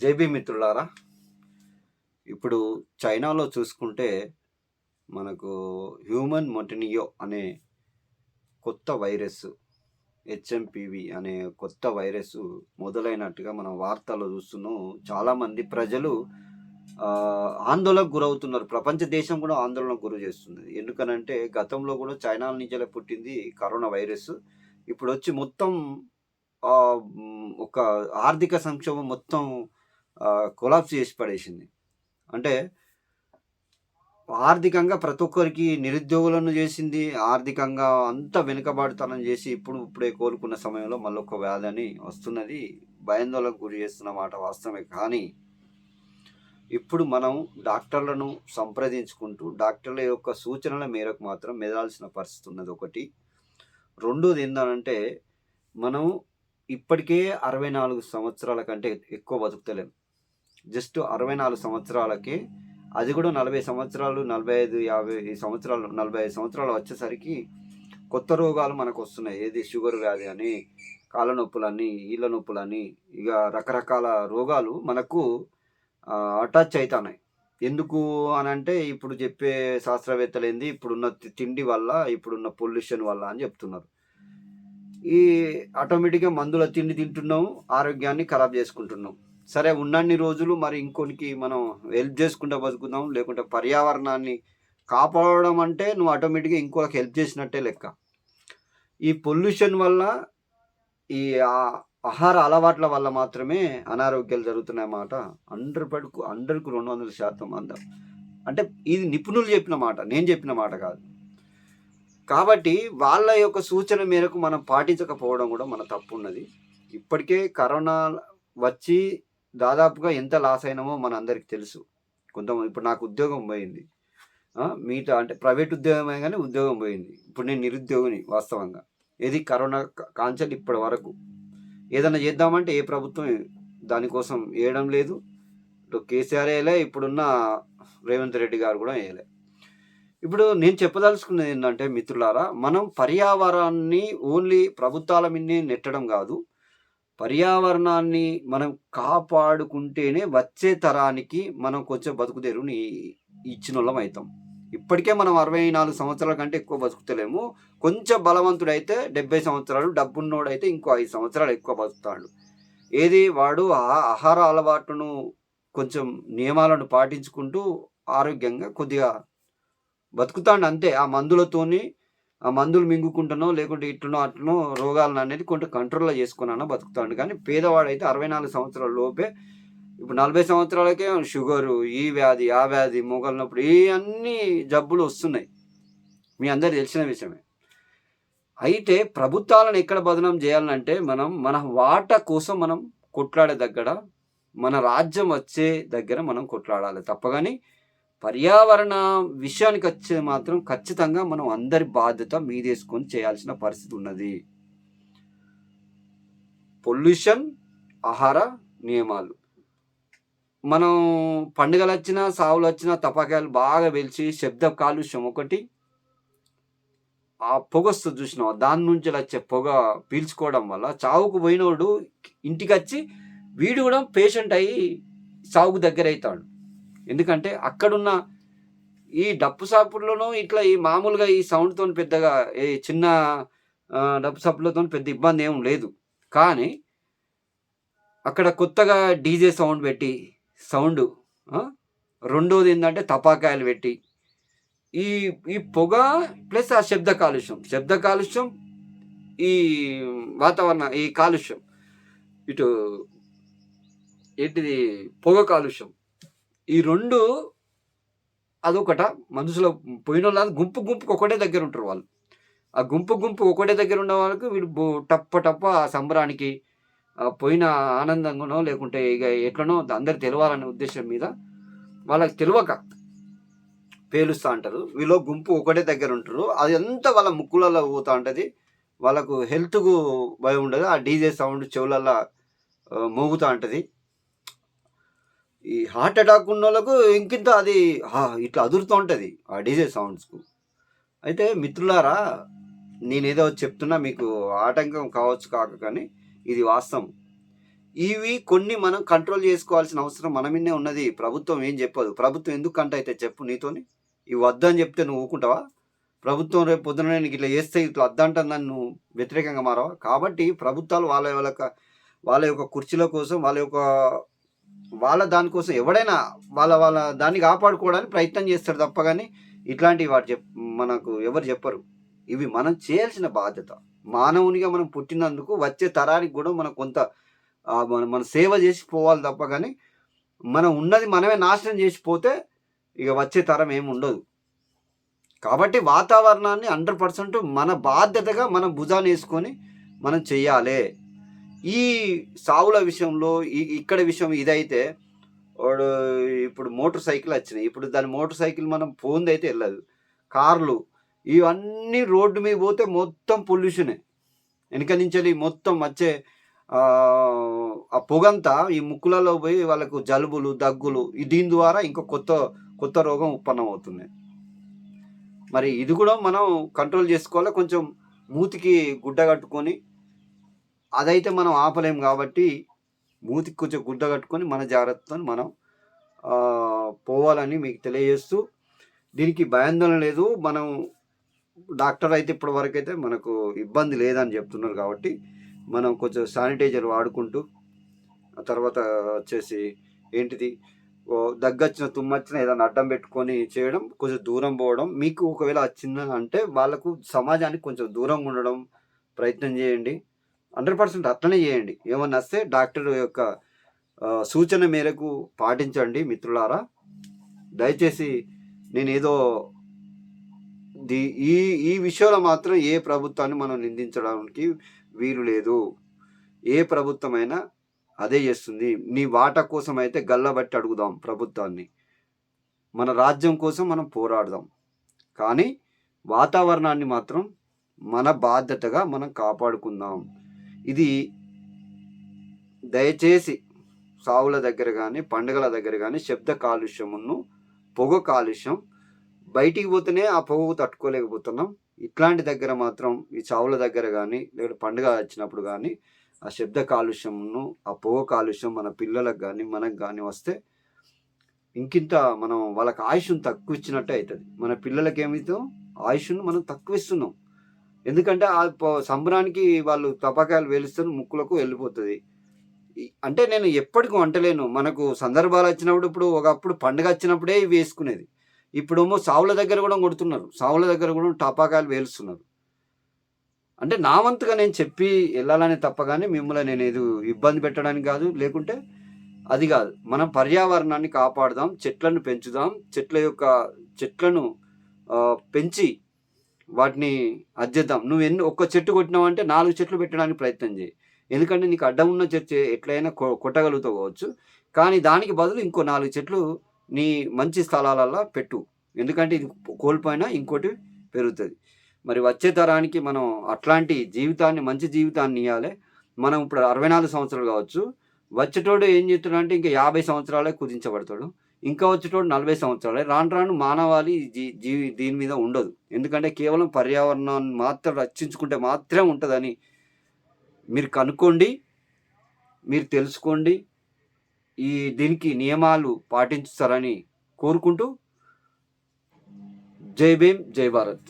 JB మిత్రులారా ఇప్పుడు చైనాలో చూసుకుంటే మనకు హ్యూమన్ మొటినియో అనే కొత్త వైరస్ హెచ్ఎంపివి అనే కొత్త వైరస్ మొదలైనట్టుగా మనం వార్తల్లో చూస్తున్నాం. చాలామంది ప్రజలు ఆందోళనకు గురవుతున్నారు. ప్రపంచ దేశం కూడా ఆందోళనకు గురి చేస్తుంది. ఎందుకనంటే గతంలో కూడా చైనా నుంచే పుట్టింది కరోనా వైరస్. ఇప్పుడు వచ్చి మొత్తం ఒక ఆర్థిక సంక్షోభం మొత్తం కొలాప్స్ చేసి పడేసింది. అంటే ఆర్థికంగా ప్రతి ఒక్కరికి నిరుద్యోగులను చేసింది ఆర్థికంగా అంత వెనుకబాటుతనం చేసి ఇప్పుడు ఇప్పుడే కోలుకున్న సమయంలో మళ్ళీ ఒక వ్యాధి అని వస్తున్నది. భయాందోళనకు గురి చేస్తున్న మాట వాస్తవమే. కానీ ఇప్పుడు మనం డాక్టర్లను సంప్రదించుకుంటూ డాక్టర్ల యొక్క సూచనల మేరకు మాత్రం మెదాల్సిన పరిస్థితి ఉన్నది ఒకటి. రెండోది ఏంటంటే మనం ఇప్పటికే అరవై నాలుగు సంవత్సరాల కంటే ఎక్కువ బతుకుతలేం. జస్ట్ అరవై నాలుగు సంవత్సరాలకే అది కూడా నలభై సంవత్సరాలు నలభై ఐదు యాభై సంవత్సరాలు నలభై ఐదు సంవత్సరాలు వచ్చేసరికి కొత్త రోగాలు మనకు వస్తున్నాయి. ఏది షుగర్ వ్యాధి అని కాళ్ళ నొప్పులని ఈళ్ళ నొప్పులని ఇక రకరకాల రోగాలు మనకు అటాచ్ అవుతున్నాయి ఎందుకు అని అంటే ఇప్పుడు చెప్పే శాస్త్రవేత్తలు ఏంది ఇప్పుడున్న తిండి వల్ల ఇప్పుడున్న పొల్యూషన్ వల్ల అని చెప్తున్నారు. ఈ ఆటోమేటిక్గా మందుల తిండి తింటున్నాం ఆరోగ్యాన్ని ఖరాబ్ చేసుకుంటున్నాం. సరే ఉన్నన్ని రోజులు మరి ఇంకొనికి మనం హెల్ప్ చేసుకుంటూ బతుకుదాం లేకుంటే పర్యావరణాన్ని కాపాడడం అంటే నువ్వు ఆటోమేటిక్గా ఇంకోకి హెల్ప్ చేసినట్టే లెక్క. ఈ పొల్యూషన్ వల్ల ఈ ఆహార అలవాట్ల వల్ల మాత్రమే అనారోగ్యాలు జరుగుతున్నాయి మాట హండ్రెడ్ పడుకు హండ్రెడ్కు రెండు వందల శాతం అందం అంటే ఇది నిపుణులు చెప్పిన మాట నేను చెప్పిన మాట కాదు. కాబట్టి వాళ్ళ యొక్క సూచన మేరకు మనం పాటించకపోవడం కూడా మన తప్పు ఉన్నది. ఇప్పటికే కరోనా వచ్చి దాదాపుగా ఎంత లాస్ అయినామో మన అందరికి తెలుసు. కొంత ఇప్పుడు నాకు ఉద్యోగం పోయింది. ఆ, మిగతా అంటే ప్రైవేట్ ఉద్యోగమే కానీ ఉద్యోగం పోయింది. ఇప్పుడు నేను నిరుద్యోగిని వాస్తవంగా. ఏది కరోనా కాంచెలు ఇప్పటి వరకు. ఏదైనా చేద్దామంటే ఏ ప్రభుత్వం దానికోసం వేయడం లేదు. ఇప్పుడు కేసీఆర్ వేయలే ఇప్పుడున్న రేవంత్ రెడ్డి గారు కూడా వేయలే ఇప్పుడు నేను చెప్పదలుచుకున్నది ఏంటంటే మిత్రులారా మనం పర్యావరణాన్ని ఓన్లీ ప్రభుత్వాల మీదనే నెట్టడం కాదు. పర్యావరణాన్ని మనం కాపాడుకుంటేనే వచ్చే తరానికి మనం కొంచెం బతుకుదేరుని ఇచ్చిన వాళ్ళం అవుతాం. ఇప్పటికే మనం అరవై నాలుగు సంవత్సరాల కంటే ఎక్కువ బతుకుతలేము. కొంచెం బలవంతుడైతే డెబ్బై సంవత్సరాలు డబ్బున్నోడైతే ఇంకో ఐదు సంవత్సరాలు ఎక్కువ బతుకుతాడు. ఏది వాడు ఆ ఆహార అలవాటును కొంచెం నియమాలను పాటించుకుంటూ ఆరోగ్యంగా కొద్దిగా బతుకుతాడు అంతే. ఆ మందులతోని మందులు మింగుకుంటానో లేకుంటే ఇట్లనో అట్లనో రోగాలను అనేది కొంత కంట్రోల్లో చేసుకున్నానో బతుకుతాడు. కానీ పేదవాడు అయితే అరవై నాలుగు సంవత్సరాల లోపే ఇప్పుడు నలభై సంవత్సరాలకే షుగరు ఈ వ్యాధి ఆ వ్యాధి మోగలినప్పుడు ఈ అన్ని జబ్బులు వస్తున్నాయి. మీ అందరు తెలిసిన విషయమే. అయితే ప్రభుత్వాలను ఎక్కడ బదనం చేయాలంటే మనం మన వాట కోసం మనం కొట్లాడే దగ్గర మన రాజ్యం వచ్చే దగ్గర మనం కొట్లాడాలి. తప్పగాని పర్యావరణ విషయానికి వచ్చే మాత్రం ఖచ్చితంగా మనం అందరి బాధ్యత మీదేసుకొని చేయాల్సిన పరిస్థితి ఉన్నది. పొల్యూషన్ ఆహార నియమాలు. మనం పండుగలు వచ్చినా సావులు వచ్చినా తపాకాయలు బాగా వెలిచి శబ్ద కాలుష్యం ఒకటి ఆ పొగ చూసినాం దాని నుంచి వచ్చే పొగ పీల్చుకోవడం వల్ల చావుకు పోయినోడు ఇంటికి వచ్చి వీడు కూడా పేషెంట్ అయ్యి సావుకు దగ్గర అవుతాడు ఎందుకంటే అక్కడున్న ఈ డప్పు సాపుల్లోనూ ఇట్లా ఈ మామూలుగా ఈ సౌండ్తో పెద్దగా ఏ చిన్న డప్పు సాపులతో పెద్ద ఇబ్బంది ఏం లేదు. కానీ అక్కడ కొత్తగా డీజే సౌండ్ పెట్టి సౌండ్ రెండోది ఏంటంటే తపాకాయలు పెట్టి ఈ ఈ పొగ ప్లస్ ఆ శబ్ద కాలుష్యం. శబ్ద కాలుష్యం ఈ వాతావరణ ఈ కాలుష్యం. ఇటు ఏంటిది పొగ కాలుష్యం. ఈ రెండు అదొకట మనసులో పోయిన వాళ్ళు గుంపు గుంపుకు ఒకటే దగ్గర ఉంటారు వాళ్ళు. ఆ గుంపు గుంపు ఒకటే దగ్గర ఉన్న వాళ్ళకి వీడు టప్ప టప్ప ఆ సంబరానికి పోయిన ఆనందంగానో లేకుంటే ఇక ఎట్లనో అందరు తెలవాలనే ఉద్దేశం మీద వాళ్ళకి తెలియక పేలుస్తూ అంటారు. వీళ్ళు గుంపు ఒకటే దగ్గర ఉంటారు. అది అంతా వాళ్ళ ముక్కులలో పోతూ ఉంటుంది వాళ్ళకు హెల్త్కు భయం ఉండదు. ఆ డీజే సౌండ్ చెవులలో మోగుతూ ఉంటుంది. ఈ హార్ట్ అటాక్ ఉన్న వాళ్ళకు ఇంకింత అది ఇట్లా అదురుతూ ఉంటుంది ఆ డీజే సౌండ్స్కు అయితే మిత్రులారా నేనేదో చెప్తున్నా మీకు ఆటంకం కావచ్చు కాక కానీ ఇది వాస్తవం. ఇవి కొన్ని మనం కంట్రోల్ చేసుకోవాల్సిన అవసరం మన ఉన్నది. ప్రభుత్వం ఏం చెప్పదు. ప్రభుత్వం ఎందుకు కంట అయితే చెప్పు నీతోని? ఇవి వద్దని చెప్తే నువ్వు ఊకుంటావా ప్రభుత్వం రేపు పొద్దున నీకు ఇట్లా చేస్తే ఇట్లా వద్దంటుందని నువ్వు వ్యతిరేకంగా మారవా? కాబట్టి ప్రభుత్వాలు వాళ్ళ వాళ్ళ వాళ్ళ యొక్క కుర్చీల కోసం వాళ్ళ యొక్క వాళ్ళ దానికోసం ఎవడైనా వాళ్ళ వాళ్ళ దాన్ని కాపాడుకోవడానికి ప్రయత్నం చేస్తారు తప్ప కానీ ఇట్లాంటివి వాటి చెప్ మనకు ఎవరు చెప్పరు. ఇవి మనం చేయాల్సిన బాధ్యత. మానవునిగా మనం పుట్టినందుకు వచ్చే తరానికి కూడా మనం కొంత మన మన సేవ చేసి పోవాలి తప్ప కానీ మనం ఉన్నది మనమే నాశనం చేసిపోతే ఇక వచ్చే తరం ఏమి ఉండదు. కాబట్టి వాతావరణాన్ని హండ్రెడ్ పర్సెంట్ మన బాధ్యతగా మనం భుజాన్ని వేసుకొని మనం చెయ్యాలి ఈ సావుల విషయంలో ఇక్కడ విషయం ఇదైతే వాడు ఇప్పుడు మోటార్ సైకిల్ వచ్చినాయి. ఇప్పుడు దాని మోటార్ సైకిల్ మనం పోంది అయితే వెళ్ళదు. కార్లు ఇవన్నీ రోడ్డు మీద పోతే మొత్తం పొల్యూషనే. వెనక నుంచి మొత్తం వచ్చే ఆ పొగంతా ఈ ముక్కులలో పోయి వాళ్ళకు జలుబులు దగ్గులు దీని ద్వారా ఇంకో కొత్త కొత్త రోగం ఉత్పన్నం అవుతుంది మరి ఇది కూడా మనం కంట్రోల్ చేసుకోవాలి. కొంచెం మూతికి గుడ్డ కట్టుకొని అదైతే మనం ఆపలేం కాబట్టి మూతికి కొంచెం గుడ్డ కట్టుకొని మన జాగ్రత్తతో మనం పోవాలని మీకు తెలియజేస్తూ దీనికి భయాందోళన లేదు. మనం డాక్టర్ అయితే ఇప్పటి వరకు అయితే మనకు ఇబ్బంది లేదని చెప్తున్నారు కాబట్టి మనం కొంచెం శానిటైజర్ వాడుకుంటూ ఆ తర్వాత వచ్చేసి ఏంటిది ఓ దగ్గొచ్చిన తుమ్మొచ్చిన ఏదైనా అడ్డం పెట్టుకొని చేయడం కొంచెం దూరం పోవడం మీకు ఒకవేళ చిన్న అంటే వాళ్ళకు సమాజానికి కొంచెం దూరంగా ఉండడం ప్రయత్నం చేయండి. హండ్రెడ్ పర్సెంట్ అట్లనే చేయండి. ఏమన్నా వస్తే డాక్టర్ యొక్క సూచన మేరకు పాటించండి మిత్రులారా. దయచేసి నేను ఏదో ది ఈ ఈ విషయంలో మాత్రం ఏ ప్రభుత్వాన్ని మనం నిందించడానికి వీలు లేదు. ఏ ప్రభుత్వమైనా అదే చేస్తుంది. నీ వాటా కోసం అయితే గల్లబట్టి అడుగుదాం ప్రభుత్వాన్ని. మన రాజ్యం కోసం మనం పోరాడదాం. కానీ వాతావరణాన్ని మాత్రం మన బాధ్యతగా మనం కాపాడుకుందాం. ఇది దయచేసి సావుల దగ్గర కానీ పండుగల దగ్గర కానీ శబ్ద కాలుష్యమును పొగ కాలుష్యం బయటికి పోతేనే ఆ పొగ తట్టుకోలేకపోతున్నాం. ఇట్లాంటి దగ్గర మాత్రం ఈ చావుల దగ్గర కానీ లేదా పండుగ వచ్చినప్పుడు కానీ ఆ శబ్ద కాలుష్యంను ఆ పొగ కాలుష్యం మన పిల్లలకు కానీ మనకు కానీ వస్తే ఇంకింత మనం వాళ్ళకి ఆయుష్ను తక్కువ ఇచ్చినట్టే అవుతుంది మన పిల్లలకి ఏమితో ఆయుష్ను మనం తక్కువ ఇస్తున్నాం. ఎందుకంటే ఆ సంబరానికి వాళ్ళు తపాకాయలు వేలుస్తారు ముక్కులకు వెళ్ళిపోతుంది. అంటే నేను ఎప్పటికీ వంటలేను. మనకు సందర్భాలు వచ్చినప్పుడు ఇప్పుడు ఒకప్పుడు పండుగ వచ్చినప్పుడే ఇవి వేసుకునేది. ఇప్పుడేమో సావుల దగ్గర కూడా కొడుతున్నారు. సావుల దగ్గర కూడా టపాకాయలు వేలుస్తున్నారు. అంటే నా వంతుగా నేను చెప్పి వెళ్ళాలని తప్ప కానీ మిమ్మల్ని నేను ఏదో ఇబ్బంది పెట్టడానికి కాదు. లేకుంటే అది కాదు. మనం పర్యావరణాన్ని కాపాడుదాం చెట్లను పెంచుదాం చెట్ల యొక్క చెట్లను పెంచి వాటిని అద్దెద్దాం నువ్వు ఎన్ని ఒక్క చెట్టు కొట్టినావంటే నాలుగు చెట్లు పెట్టడానికి ప్రయత్నం చేయి. ఎందుకంటే నీకు అడ్డం ఉన్న చెట్టు ఎట్లయినా కొ- కొట్టగలుగుతావు కావచ్చు. కానీ దానికి బదులు ఇంకో నాలుగు చెట్లు నీ మంచి స్థలాలలో పెట్టు. ఎందుకంటే ఇది కోల్పోయినా ఇంకోటి పెరుగుతుంది. మరి వచ్చే తరానికి మనం అట్లాంటి జీవితాన్ని మంచి జీవితాన్ని ఇవ్వాలి మనం ఇప్పుడు అరవై నాలుగు సంవత్సరాలు కావచ్చు. వచ్చేటోడు ఏం చేస్తాడు అంటే ఇంకా యాభై సంవత్సరాలే కుదించబడతాడు. ఇంకా వచ్చేటోడు నలభై సంవత్సరాలే. రాను రాను మానవాళి జీ జీవి దీని మీద ఉండదు. ఎందుకంటే కేవలం పర్యావరణాన్ని మాత్రం రక్షించుకుంటే మాత్రమే ఉంటుందని మీరు కనుక్కోండి మీరు తెలుసుకోండి ఈ దీనికి నియమాలు పాటించుతారని కోరుకుంటూ జై భీమ్ జై భారత్.